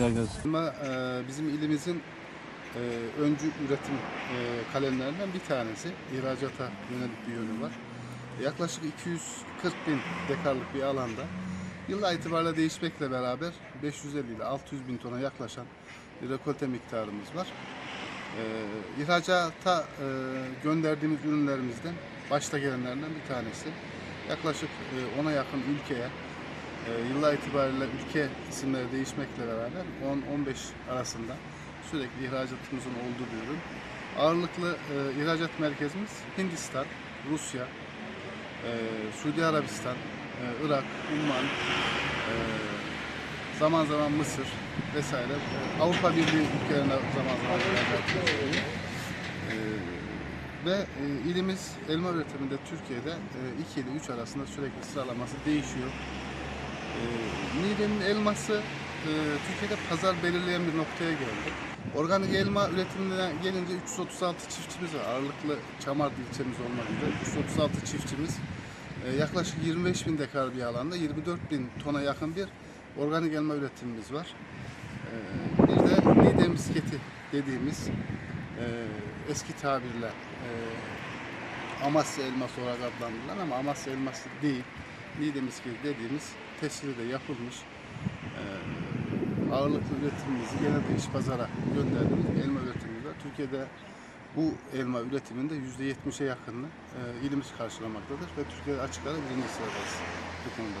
Yaygaz. Ama e, bizim ilimizin e, öncü üretim e, kalemlerinden bir tanesi. İhracata yönelik bir yönü var. Yaklaşık 240 bin dekarlık bir alanda yıllar itibariyle değişmekle beraber 550 ile 600 bin tona yaklaşan bir rekolte miktarımız var. E, ihracata e, gönderdiğimiz ürünlerimizden başta gelenlerden bir tanesi. Yaklaşık e, 10'a yakın ülkeye e, yıllar itibariyle ülke isimleri değişmekle beraber 10-15 arasında sürekli ihracatımızın olduğu bir ürün. Ağırlıklı e, ihracat merkezimiz Hindistan, Rusya, e, Suudi Arabistan, e, Irak, Umman, e, zaman zaman Mısır vesaire. E, Avrupa Birliği ülkelerine zaman zaman ihracat. E, ve e, ilimiz elma üretiminde Türkiye'de e, 2 ile 3 arasında sürekli sıralaması değişiyor. Niğde'nin elması e, Türkiye'de pazar belirleyen bir noktaya geldi. Organik elma üretimine gelince 336 çiftçimiz var. Ağırlıklı Çamar ilçemiz olmak üzere 336 çiftçimiz. E, yaklaşık 25 bin dekar bir alanda 24 bin tona yakın bir organik elma üretimimiz var. E, bir de Niğde misketi dediğimiz e, eski tabirle e, Amasya elması olarak adlandırılan ama Amasya elması değil. Niğde misketi dediğimiz tesiri de yapılmış. E, ağırlıklı üretimimizi genelde iç pazara gönderdiğimiz elma üretiminde Türkiye'de bu elma üretiminde %70'e yakınını e, ilimiz karşılamaktadır ve Türkiye'de açık ara birinci sıradayız bu konuda.